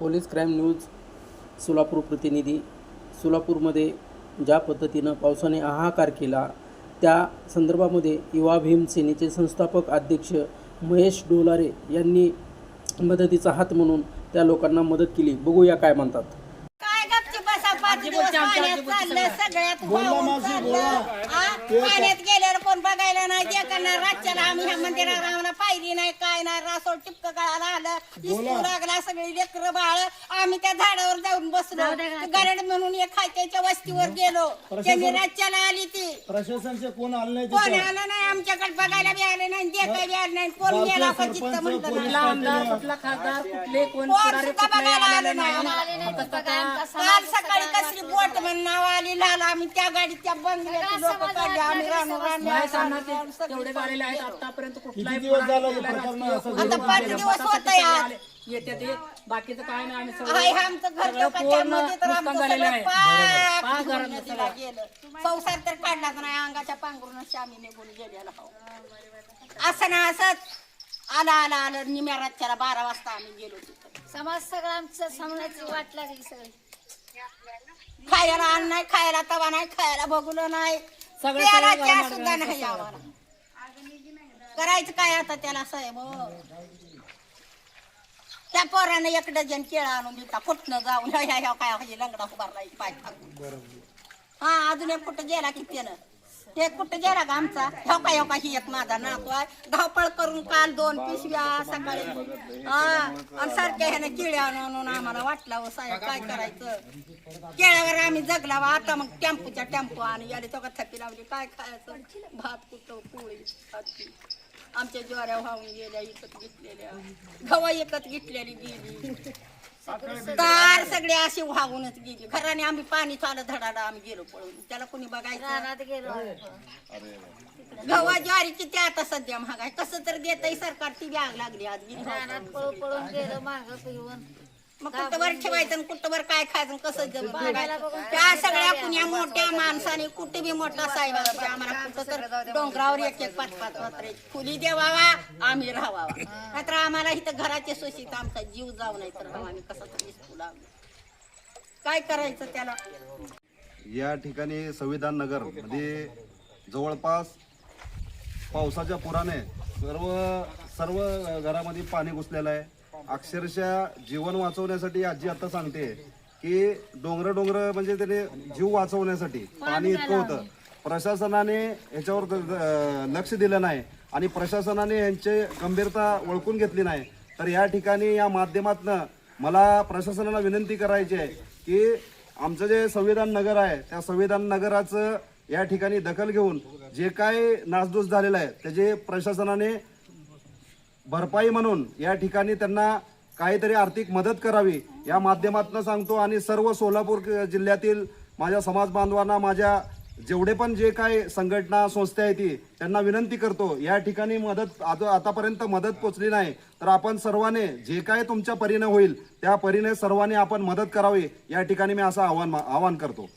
Police crime news Solapur प्रतिनिधी. सोलापूरमध्ये ज्या पद्धतीनं पावसाने हाहाकार केला त्या संदर्भामध्ये युवा भीम सेनेचे संस्थापक अध्यक्ष महेश डोलारे यांनी मदतीचा हात म्हणून त्या लोकांना मदत केली. बघूया काय म्हणतात काय गपची बसा पाच दिवस पाण्यात चाललं सगळ्यात वाहून चाललं. हा? पाण्यात गेल्यावर कोण बघायला नाही जे करणार रातच्याला आम्ही ह्या मंदिरात आम्हाला पाहिली नाही काय नाही रासोड टिपक गळाला आलं इस्कू लागला सगळी लेकर बाळ. आम्ही त्या झाडावर जाऊन बसलो. गरड म्हणून एक खायच्या वस्तीवर गेलो. त्यांनी रातच्याला आली ती. प्रशासनचे कोण आले नाही कोण तिथं? आलं नाही आमच्याकडे बघायला बी आले नाही जे काही बी आलं नाही कोण गेला का जिथं म्हणलं नाही. कुठला आमदार कुठला खासदार कुठले कोण कोण पुढारी सुद्धा कुठले बघायला आलं नाही. आम्हाला. काल सकाळी कसली बोट नाव आली लाल आम्ही त्या गाडीत त्या बंगल्याची लोक काढली आम्ही रानू नाही सांगणार ते? तेवढे झालेले आहेत आतापर्यंत कुठलाही दिवस पुढारी झाला हे कुठला प्रकरण राजकीय असं कुठला आता पाच गेला. दिवस आता होतंय आज. आले. येते ते. बाकीचं काय नाही आम्ही हाय, सगळं आमचं घर सगळं लोकांच्या पूर्णमध्ये तर नुकसान आमचं झालेलं सगळं आहे. पाक पाक धुवून घरातलं नदीला सगळं. गेलं. संसार तर काढलाच नाही अंगाच्या पांघरून आम्ही निघून गेलेला. हो असं ना असंच. आला आला आलं. निम्या रातच्याला बारा वाजता आम्ही गेलो तिथं. समाज सगळं आमचं सांगण्याची वाट लागली सगळी. खायला अन्न नाही खायला तवा नाही खायला बघुलं नाही. सगळं प्यायला चहा सुद्धा नाही. आम्हाला करायचं काय आता त्याला साहेब? हो? त्या पोरानं एक डझन केळं आणून दिला कुठनं जाऊन? ह्या ह्या ह्या काय लंगडा उभारला पाय. टाकून हा अजून एक कुठं गेला की त्यानं? ते कुठं गेला का आमचा? ह्या योका ह्या काय ही एक माझा नातू आहे. धावपळ करून काल दोन पिशव्या सकाळी. हा आणि सारख्या ह्यानं केळ्या आणून आम्हाला वाटला हो साहेब काय करायचं? केळ्यावर आम्ही जगला वा आता मग टेम्पूच्या टेम्पो आणि याला चौकात थप्पी लावली. काय खायचं? भात कुठं? पोळी आमच्या ज्वाऱ्या वाहून गेल्या इकत घेतलेल्या. गवा एकत घेतलेली गेली. तार सगळे अशी वाहूनच गेली. घराने आम्ही पाणी चालत धडाडा आम्ही गेलो पळून. त्याला कोणी बघायचं? गेलो गव्हा ज्वारी किती आता सध्या महागाय कसं तर देतय सरकार ती आग लागली आज. गेली रानात पळून पळून गेलो माग पिऊन. मग कुठं वर ठेवायचं आणि कुठं वर काय खायचं आणि कसं बघायचं. त्या सगळ्या कुण्या मोठ्या माणसाने कुठे बी मोठा साहेब आम्हाला कुठं तर डोंगरावर एक एक पाच पाच पत्रे फुली देवावा आम्ही राहावा. नाहीतर आम्हाला इथं घराचे सोशीत आमचा जीव जाऊ नाही तर आम्ही कसं तरी फुला काय करायचं त्याला? या ठिकाणी संविधान नगरमध्ये जवळपास पावसाच्या पुराने सर्व सर्व घरामध्ये पाणी घुसलेलं आहे. अक्षरशः जीवन वाचवण्यासाठी आजी आता सांगते की डोंगर डोंगर म्हणजे त्याने जीव वाचवण्यासाठी पाणी इतकं होतं. प्रशासनाने ह्याच्यावर अं, लक्ष दिलं नाही आणि प्रशासनाने यांची गंभीरता ओळखून घेतली नाही. तर या ठिकाणी या माध्यमातनं मला प्रशासनाला विनंती करायची आहे की आमचं जे संविधान नगर आहे त्या संविधान नगराचं या ठिकाणी दखल घेऊन जे काय नासधूस झालेलं आहे त्याचे प्रशासनाने भरपाई म्हणून या ठिकाणी त्यांना काहीतरी आर्थिक मदत करावी या माध्यमातून सांगतो. आणि सर्व सोलापूर जिल्ह्यातील माझ्या समाज बांधवांना माझ्या जेवढे पण जे काय संघटना संस्था आहे ती त्यांना विनंती करतो या ठिकाणी मदत आतापर्यंत मदत पोचली नाही. तर आपण सर्वांनी जे काय तुमच्या परीने होईल त्या परीने सर्वांनी आपण मदत करावी या ठिकाणी मी असं आव्हान आवाहन करतो.